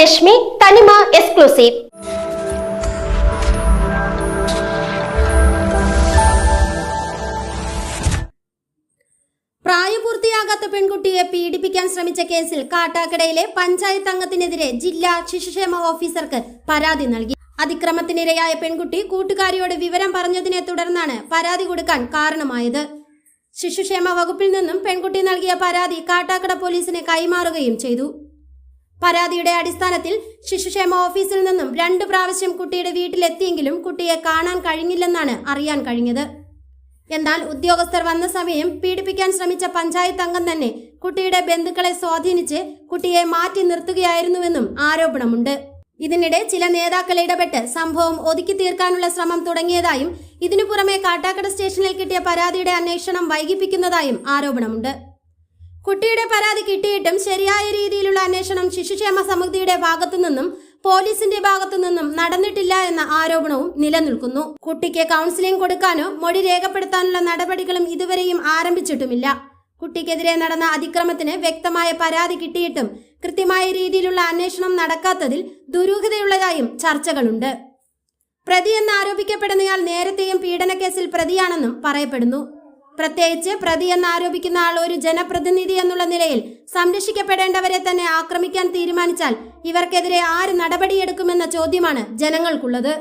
രശ്മി തനിമ എക്സ്ക്ലൂസീവ്. പ്രായപൂർത്തിയാകാത്ത പെൺകുട്ടിയെ പീഡിപ്പിക്കാൻ ശ്രമിച്ച കേസിൽ കാട്ടാക്കടയിലെ പഞ്ചായത്ത് അംഗത്തിനെതിരെ ജില്ലാ ശിശുക്ഷേമ ഓഫീസർക്ക് പരാതി നൽകി. അതിക്രമത്തിനിരയായ പെൺകുട്ടി കൂട്ടുകാരിയോട് വിവരം പറഞ്ഞതിനെ തുടർന്നാണ് പരാതി കൊടുക്കാൻ കാരണമായത്. ശിശുക്ഷേമ വകുപ്പിൽ നിന്നും പെൺകുട്ടി നൽകിയ പരാതി കാട്ടാക്കട പോലീസിന് കൈമാറുകയും ചെയ്തു. പരാതിയുടെ അടിസ്ഥാനത്തിൽ ശിശുക്ഷേമ ഓഫീസിൽ നിന്നും രണ്ട് പ്രാവശ്യം കുട്ടിയുടെ വീട്ടിലെത്തിയെങ്കിലും കുട്ടിയെ കാണാൻ കഴിഞ്ഞില്ലെന്നാണ് അറിയാൻ കഴിഞ്ഞത്. എന്നാൽ ഉദ്യോഗസ്ഥർ വന്ന സമയം പീഡിപ്പിക്കാൻ ശ്രമിച്ച പഞ്ചായത്ത് അംഗം തന്നെ കുട്ടിയുടെ ബന്ധുക്കളെ സ്വാധീനിച്ച് കുട്ടിയെ മാറ്റി നിർത്തുകയായിരുന്നുവെന്നും ആരോപണമുണ്ട്. ഇതിനിടെ ചില നേതാക്കൾ ഇടപെട്ട് സംഭവം ഒതുക്കി തീർക്കാനുള്ള ശ്രമം തുടങ്ങിയതായും ഇതിനു പുറമെ കാട്ടാക്കട സ്റ്റേഷനിൽ കിട്ടിയ പരാതിയുടെ അന്വേഷണം വൈകിപ്പിക്കുന്നതായും ആരോപണമുണ്ട്. കുട്ടിയുടെ പരാതി കിട്ടിയിട്ടും ശരിയായ രീതിയിലുള്ള അന്വേഷണം ശിശുക്ഷേമ സമിതിയുടെ ഭാഗത്തു നിന്നും പോലീസിന്റെ ഭാഗത്തു നിന്നും നടന്നിട്ടില്ല എന്ന ആരോപണവും നിലനിൽക്കുന്നു. കുട്ടിക്ക് കൗൺസിലിംഗ് കൊടുക്കാനോ മൊഴി രേഖപ്പെടുത്താനുള്ള നടപടികളും ഇതുവരെയും ആരംഭിച്ചിട്ടുമില്ല. കുട്ടിക്കെതിരെ നടന്ന അതിക്രമത്തിന് വ്യക്തമായ പരാതി കിട്ടിയിട്ടും കൃത്യമായ രീതിയിലുള്ള അന്വേഷണം നടക്കാത്തതിൽ ദുരൂഹതയുള്ളതായും ചർച്ചകളുണ്ട്. പ്രതിയെന്ന് ആരോപിക്കപ്പെടുന്നയാൾ നേരത്തെയും പീഡനക്കേസിൽ പ്രതിയാണെന്നും പറയപ്പെടുന്നു. പ്രത്യേകിച്ച് പ്രതി എന്ന് ആരോപിക്കുന്ന ആൾ ഒരു ജനപ്രതിനിധി എന്നുള്ള നിലയിൽ സംരക്ഷിക്കപ്പെടേണ്ടവരെ തന്നെ ആക്രമിക്കാൻ തീരുമാനിച്ചാൽ ഇവർക്കെതിരെ ആര് നടപടിയെടുക്കുമെന്ന ചോദ്യമാണ് ജനങ്ങൾക്കുള്ളത്.